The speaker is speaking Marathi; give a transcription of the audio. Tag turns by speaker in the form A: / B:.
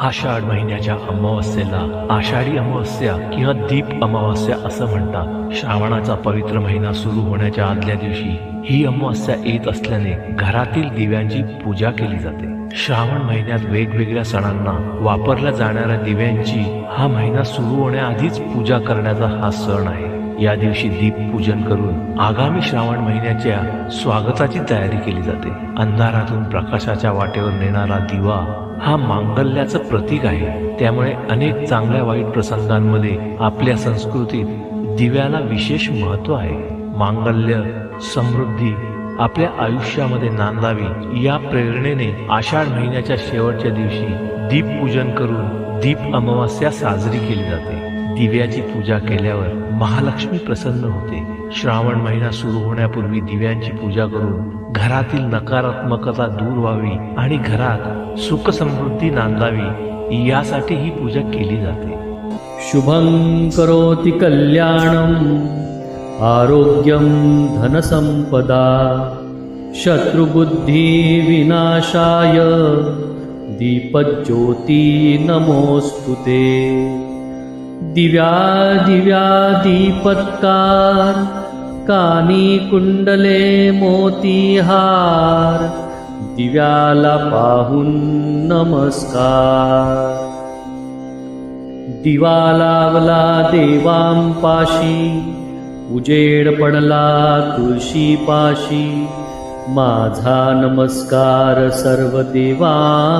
A: आषाढ महिन्याच्या अमावस्येला आषाढी अमावस्या किंवा दीप अमावस्या असं म्हणतात. श्रावणाचा पवित्र महिना सुरू होण्याच्या आदल्या दिवशी ही अमावस्या येत असल्याने घरातील दिव्यांची पूजा केली जाते. श्रावण महिन्यात वेगवेगळ्या सणांना वापरल्या जाणाऱ्या दिव्यांची हा महिना सुरू होण्याआधीच पूजा करण्याचा हा सण आहे. या दिवशी दीप पूजन करून आगामी श्रावण महिन्याच्या स्वागताची तयारी केली जाते. अंधारातून प्रकाशाच्या वाटेवर नेणारा दिवा हा मांगल्याचं प्रतीक आहे. त्यामुळे अनेक चांगल्या वाईट प्रसंगांमध्ये आपल्या संस्कृतीत दिव्याला विशेष महत्त्व आहे. मांगल्य समृद्धी आपल्या आयुष्यामध्ये नांदावी या प्रेरणेने आषाढ महिन्याच्या शेवटच्या दिवशी दीप पूजन करून दीप अमावस्या साजरी केली जाते. दिव्याची पूजा केल्यावर महालक्ष्मी प्रसन्न होते. श्रावण महिना सुरू होण्यापूर्वी दिव्यांची पूजा करून घरातील नकारात्मकता दूर व्हावी आणि घरात सुख समृद्धी नांदावी यासाठी ही पूजा केली जाते.
B: शुभं करोति आरोग्यम आरोग्यं शत्रुबुद्धी शत्रुबुद्धिविनाशाय दीपज्योती नमोस्तुते ते। दिव्या दिव्या दीपत्कार कानी कुंडले मोतीहार दिव्याला पाहून नमस्कार. दिवा लावला देवांपाशी उजेड पडला तुळशीपाशी माझा नमस्कार सर्व देवांपाशी.